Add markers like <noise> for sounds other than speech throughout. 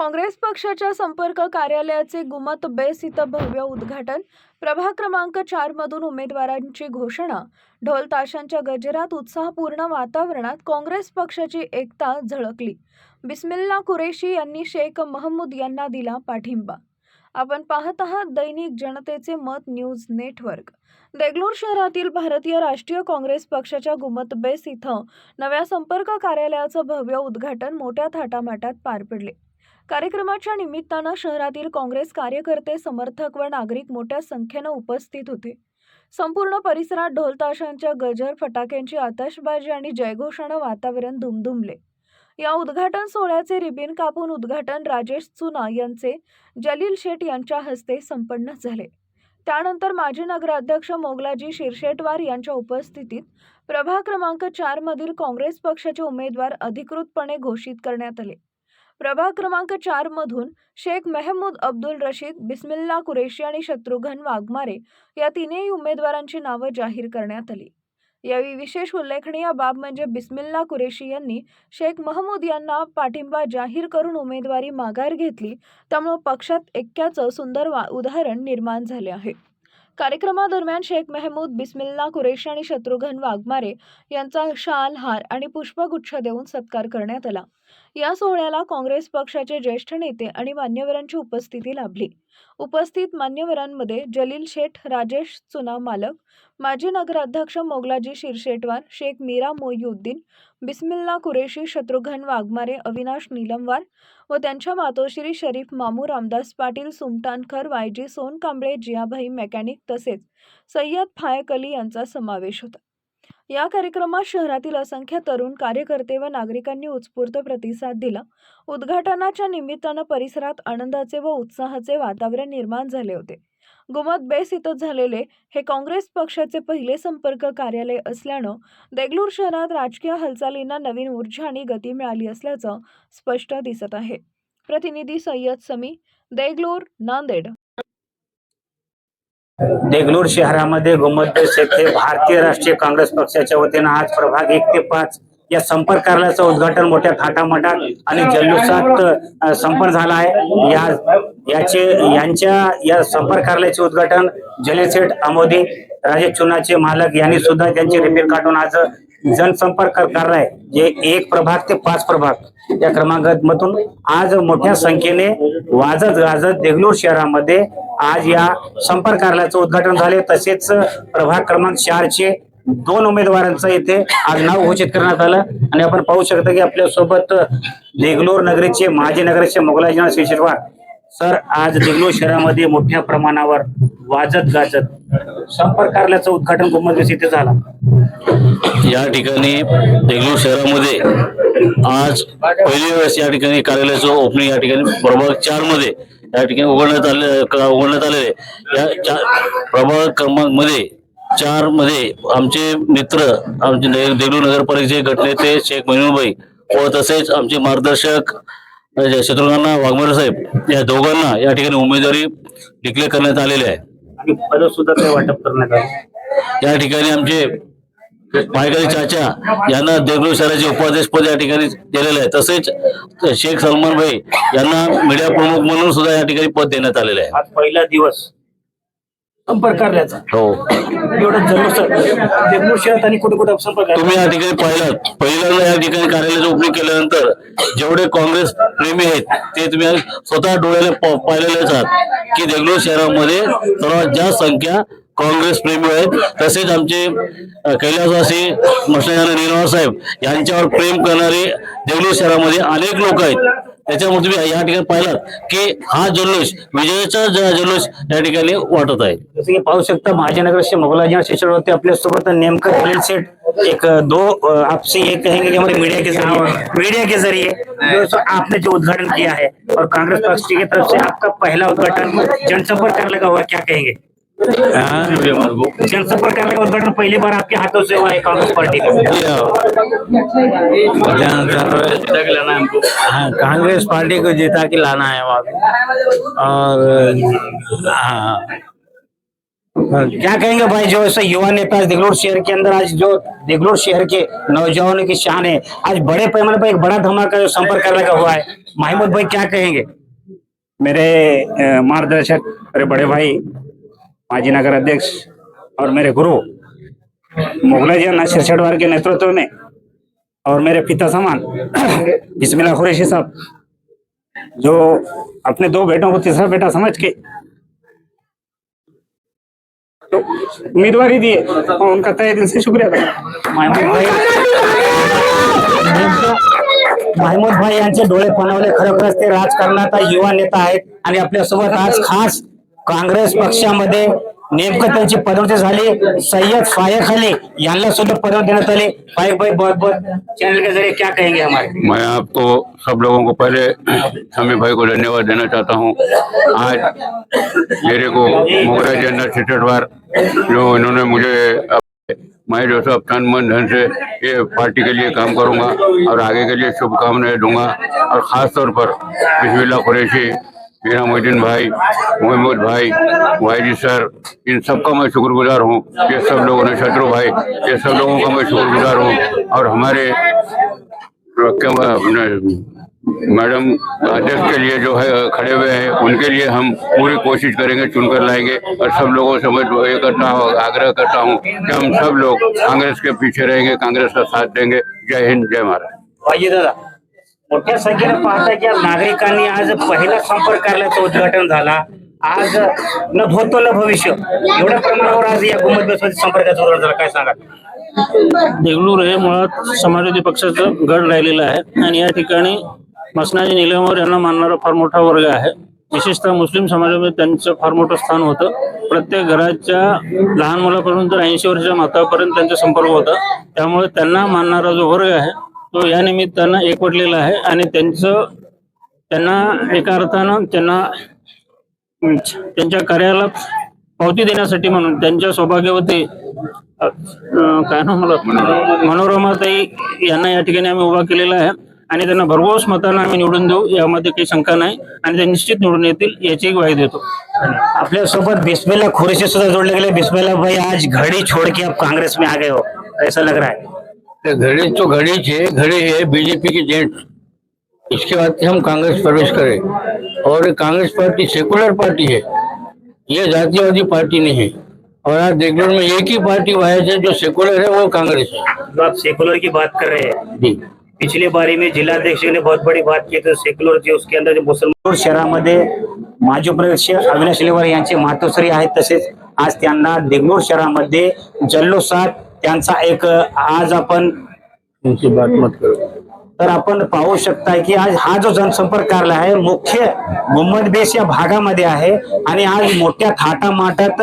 काँग्रेस पक्षाच्या संपर्क कार्यालयाचे गुमत बेस इथं भव्य उद्घाटन प्रभाग क्रमांक चार मधून उमेदवारांची घोषणा ढोल ताशांच्या गजरात उत्साहपूर्ण वातावरणात काँग्रेस पक्षाची एकता झळकली. बिस्मिल्ला कुरेशी यांनी शेख महमूद यांना दिला पाठिंबा. आपण पाहत आहात दैनिक जनतेचे मत न्यूज नेटवर्क. देगलूर शहरातील भारतीय राष्ट्रीय काँग्रेस पक्षाच्या गुमत बेस इथं नव्या संपर्क कार्यालयाचं भव्य उद्घाटन मोठ्या थाटामाटात पार पडले. कार्यक्रमाच्या निमित्तानं शहरातील काँग्रेस कार्यकर्ते समर्थक व नागरिक मोठ्या संख्येनं उपस्थित होते. संपूर्ण परिसरात ढोलताशांच्या गजर फटाक्यांची आतषबाजी आणि जयघोषानं वातावरण दुमदुमले या उद्घाटन सोहळ्याचे रिबीन कापून उद्घाटन राजेश चुना यांचे जलील शेठ यांच्या हस्ते संपन्न झाले. त्यानंतर माजी नगराध्यक्ष मोगलाजी शिरशेटवार यांच्या उपस्थितीत प्रभाग क्रमांक चारमधील काँग्रेस पक्षाचे उमेदवार अधिकृतपणे घोषित करण्यात आले. प्रभाग क्रमांक चार मधून शेख मेहमूद अब्दुल रशीद बिस्मिल्ला कुरेशी आणि शत्रुघ्न वाघमारे या तिन्ही उमेदवारांची नावं जाहीर करण्यात आली. यावेळी विशेष उल्लेखनीय बाब म्हणजे बिस्मिल्ला कुरेशी यांनी शेख महमूद यांना पाठिंबा जाहीर करून उमेदवारी माघार घेतली त्यामुळे पक्षात ऐक्याचं सुंदर वा उदाहरण निर्माण झाले आहे. कार्यक्रमादरम्यान शेख मेहमूद बिस्मिल्ला कुरेशी आणि शत्रुघ्न वाघमारे यांचा शाल हार आणि पुष्पगुच्छ देऊन सत्कार करण्यात आला. या सोहळ्याला काँग्रेस पक्षाचे ज्येष्ठ नेते आणि मान्यवरांची उपस्थिती लाभली. उपस्थित मान्यवरांमध्ये जलील शेठ राजेश चुना मालक माजी नगराध्यक्ष मोगलाजी शिरशेटवार शेख मीरा मोईउद्दीन बिस्मिल्ला कुरेशी शत्रुघ्न वाघमारे अविनाश निलमवार व त्यांच्या मातोश्री शरीफ मामू रामदास पाटील सुमटानकर वायजी सोनकांबळे जियाभाई मेकॅनिक तसेच सय्यद फायक अली यांचा समावेश होता. या कार्यक्रमात शहरातील असंख्य तरुण कार्यकर्ते व नागरिकांनी उत्स्फूर्त प्रतिसाद दिला. उद्घाटनाच्या निमित्तानं परिसरात आनंदाचे व उत्साहाचे वातावरण निर्माण झाले होते. गुमत बेस इथं झालेले हे काँग्रेस पक्षाचे पहिले संपर्क कार्यालय असल्यानं देगलूर शहरात राजकीय हालचालींना नवीन ऊर्जा आणि गती मिळाली असल्याचं स्पष्ट दिसत आहे. प्रतिनिधी सय्यद समी देगलूर नांदेड. देगलूर शहरामध्ये गोमतदेश येथे भारतीय राष्ट्रीय काँग्रेस पक्षाच्या वतीनं आज प्रभाग एक ते पाच या संपर्क कार्यालयाचं उद्घाटन मोठ्या थाटामाटात आणि जल्लोषात संपन्न झालं आहे. या याचे यांच्या या संपर्क कार्यालयाचे उद्घाटन जलेसेठ अमोदी राजेश चुनाचे मालक यांनी सुद्धा त्यांची रिपीट काढून आज जनसंपर्क कार्यालय जे एक प्रभाग ते पाच प्रभाग या क्रमांकामधून आज मोठ्या संख्येने वाजत गाजत देगलूर शहरामध्ये आज या संपर्क कार्यालयाचं उद्घाटन झाले. तसेच प्रभाग क्रमांक चारचे दोन उमेदवारांचं इथे आज नाव घोषित करण्यात आलं. आणि आपण पाहू शकता की आपल्यासोबत नगरीचे माजी नगराचे मोगलाजीनाथ शिरशिरवार सर आज देगलोर शहरामध्ये मोठ्या प्रमाणावर वाजत गाजत संपर्क कार्यालयाचं उद्घाटन कुंभदिवस इथे झाला. या ठिकाणी देगलूर शहरामध्ये आज पहिली वेळेस या ठिकाणी कार्यालयाचं ओपनिंग या ठिकाणी प्रभाग चारमध्ये या ठिकाणी उघडण्यात आले क- उघडण्यात आलेले. या चार प्रभाग क्रमांकमध्ये चारमध्ये आमचे मित्र आमचे दे- देगलूर नगरपालिकेचे गटनेते शेख महिनुभाई व तसेच आमचे मार्गदर्शक अ, शत्रुघ्ना वाघमारे साहेब या दोघांना या ठिकाणी उमेदवारी डिक्लेअर करण्यात आलेली आहे. आणि पद सुद्धा वाटप करण्यात आलं. या ठिकाणी आमचे पायगडी चाचा यांना देगलूर शहराचे उपाध्यक्ष पद या ठिकाणी दिलेलं आहे. तसेच शेख सलमान भाई यांना मीडिया प्रमुख म्हणून सुद्धा या ठिकाणी पद देण्यात आलेलं आहे. आज पहिला दिवस. संपर्क हो. एवढं जल्लोष देगलूर शहरात आणि कुठे कुठे संपर्क कार्यालय? तुम्ही या ठिकाणी पाहिलात पहिल्यांदा या ठिकाणी कार्यालयाचं ओपनिंग केल्यानंतर जेवढे काँग्रेस प्रेमी आहेत ते तुम्ही स्वतः डोळ्याने प- पाहिलेलेच आहात की देगलूर शहरामध्ये सर्वात जास्त संख्या काँग्रेस प्रेमी आहेत. तसेच आमचे कैलासवासी मस्ताना निरवार साहेब यांच्यावर प्रेम करणारे देवली शहरामध्ये अनेक लोक आहेत. त्याच्यामुळे तुम्ही या ठिकाणी पाहिलात की हा जल्लोष विजयाचा जल्लोष या ठिकाणी वाटत आहे. जसं की पाहू शकता महाजनगरचे मोगलाजी शिक्षण आपल्यासोबत नेमकं जलील सेट एक दो आपसे ये कहेंगे कि हमारे मीडिया के जरिए मीडिया के जरिए जो आपने जो उद्घाटन किया है और कांग्रेस पक्ष की तरफ से आपका पहला उद्घाटन जनसंपर्क करने का हो, हुआ क्या कहेंगे? जनसंपर्क कार्यालय का उद्घाटन पहली बार आपके हाथों से हुआ है कांग्रेस पार्टी का हाँ कांग्रेस पार्टी को जिता के लाना है वहाँ और हाँ क्या कहेंगे भाई जो ऐसा युवा नेता आज देगलूर शहर के अंदर आज जो देगलूर शहर के नौजवानों की शान है आज बड़े पैमाने पर एक बड़ा धमाका जो संपर्क करने का हुआ है। महमूद भाई क्या कहेंगे? मेरे मार्गदर्शक मेरे बड़े भाई माजी नगर अध्यक्ष और मेरे गुरु मुगला जी अन्ना शिरछड़वार के नेतृत्व में और मेरे पिता समान बिस्मिल्लाह खुरेशी साहब जो अपने दो बेटों को तीसरा बेटा समझ के तो उम्मीदवारी दिए और उनका तय दिल से शुक्रिया भाई महमूद भाई यांचे डोळे पनवले खरोखरच ते राजकारणाचा युवा नेता आहेत आणि आपल्यासोबत आज खास काँग्रेस पक्षामध्ये नेमकं त्यांची पदोन्नती झाली. सय्यद फायक अली यांना सुद्धा पदोन्नती देण्यात फायक भाई, बहुत बहुत. चैनल के ज़रिए क्या कहेंगे हमारे? मैं आपको सब लोगों को पहले समी भाई को धन्यवाद देना चाहता हूँ। आज मेरे को मोगरा जी अन्ना छिटवार जो इन्होंने मुझे मैं जो सब तन मन धन से ये पार्टी के लिए काम करूँगा और आगे के लिए शुभकामनाएँ दूँगा और खास तौर पर बिस्मिल्ला कुरैशी मीरा मोहद्दीन भाई, मोहम्मद भाई वाईजी सर, इन सबका मैं शुक्रगुजार हूँ ये सब लोगों ने, शत्रु भाई, ये सब लोगों का मैं शुक्रगुजार हूँ। और हमारे मैडम अध्यक्ष के लिए जो है, खड़े हुए हैं, उनके लिए हम पूरी कोशिश करेंगे, चुनकर लाएँगे। और सब लोगों से मैं ये करता हूँ, आग्रह करता हूँ कि हम सब लोग कांग्रेस के पीछे रहेंगे, कांग्रेस का साथ देंगे। जय हिंद, जय महाराज दादा। मोठ्या संख्येने पाहता ज्या नागरिकांनी आज पहिला संपर्क कार्यालयाचं उद्घाटन झाला. आज न भूतो न भविष्य. एवढ्या प्रमाणावर आज या गुमत बसमध्ये संपर्काचं उदाहरण झालं. काय सांगा देगलूर हे मुळात समाजवादी पक्षाचं गड राहिलेलं आहे आणि या ठिकाणी मसनाजी निलमवर यांना मानणारा फार मोठा वर्ग आहे. विशेषतः मुस्लिम समाजामध्ये त्यांचं फार मोठं स्थान होतं. प्रत्येक घराच्या लहान मुलापासून तर ऐंशी वर्षाच्या मातापर्यंत त्यांचा संपर्क होता. त्यामुळे त्यांना मानणारा जो वर्ग आहे तो या निमित्तानं एकवटलेला आहे आणि त्यांचं त्यांना एका अर्थानं त्यांना त्यांच्या कार्याला पावती देण्यासाठी म्हणून त्यांच्या सौभाग्यवती काय ना मला? मनोरमाताई यांना या ठिकाणी आम्ही उभा केलेला आहे आणि त्यांना भरघोस मतांना आम्ही निवडून देऊ यामध्ये काही शंका नाही आणि ते निश्चित निवडून येतील याची ग्वाही देतो. आपल्यासोबत बिस्मिल्ला खुरेशी सुद्धा जोड़ने के लिए बिस्मिल्ला भाई आज घड़ी छोड़ के आप कांग्रेस में आ गए हो. कैसा लग रहा है? घड़ी तो घड़ी है घड़ी है बीजेपी की जेंट। इसके बाद हम कांग्रेस प्रवेश करें। और कांग्रेस पार्टी सेकुलर पार्टी है। ये जातिवादी पार्टी नहीं है। और आज देगलूर में एक ही पार्टी वायस है जो सेकुलर है वो कांग्रेस है। जो आप सेकुलर की बात कर रहे हैं। जी। पिछली बारी में जिलाध्यक्ष ने बहुत बड़ी बात की तो सेक्युलर जो उसके अंदर जो मुसलमान शहरामध्ये माजी उपाध्यक्ष अविनाश लेवर यांचे मातोश्री आहेत तसेच आज त्यांना देगलूर शहरामध्ये जल्लोषात त्यांचा एक आज आपण उनसे बात मत करो. तर आपण पाहू शकता की आज हा जो जनसंपर्क कार्यालय आहे मुख्य मुहम्मदबेस या भागामध्ये आहे आणि आज मोठ्या थाटामाटात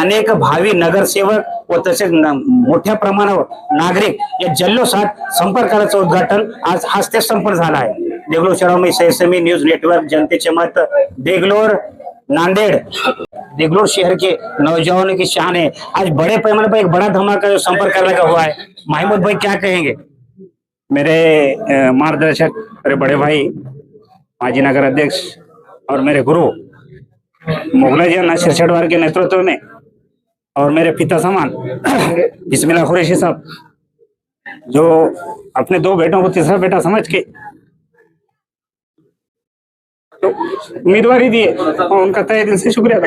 अनेक भावी नगरसेवक व तसेच मोठ्या प्रमाणावर नागरिक या जल्लोषात संपर्काचं उद्घाटन आज हस्ते संपन्न झाला आहे. देगलूर शहरामध्ये सैसमी न्यूज नेटवर्क जनतेचे मत देगलोर नांदेड़, देगलूर शहर के नौजवानों की शान है। आज बड़े पैमाने पर एक बड़ा धमाका जो संपर्क कार्यालय का हुआ है। महमूद भाई क्या कहेंगे? मेरे मार्गदर्शक, मेरे बड़े भाई, माजी नगर अध्यक्ष और मेरे गुरु मुगला जी अन्ना शिरछड़वार के नेतृत्व में और मेरे पिता समान, <coughs> बिस्मिल्लाह कुरैशी साहब, जो अपने दो बेटों को तीसरा बेटा समझ के उम्मीदवारी दिए। और उनका तय दिल से शुक्रिया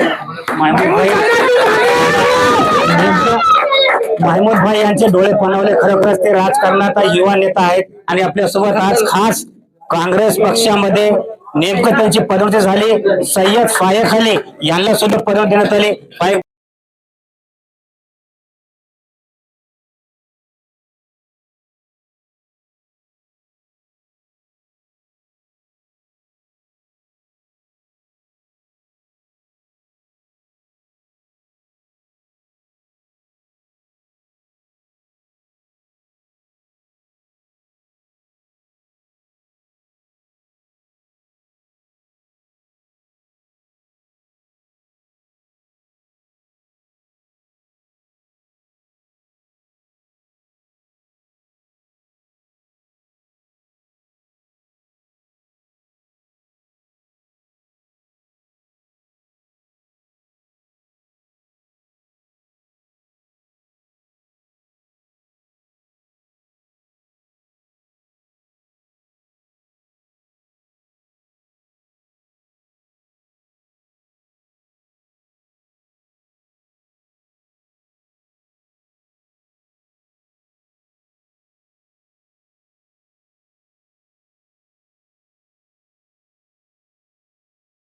महमूद भाई यांचे डोळे पनवले खरोखरच ते राजकारणाचा युवा नेता आहेत आणि आपल्यासोबत आज खास काँग्रेस पक्षामध्ये नेमकं त्यांची पदोन्नती झाली. सय्यद फायक यांना सुद्धा पदोन्नती देण्यात आली.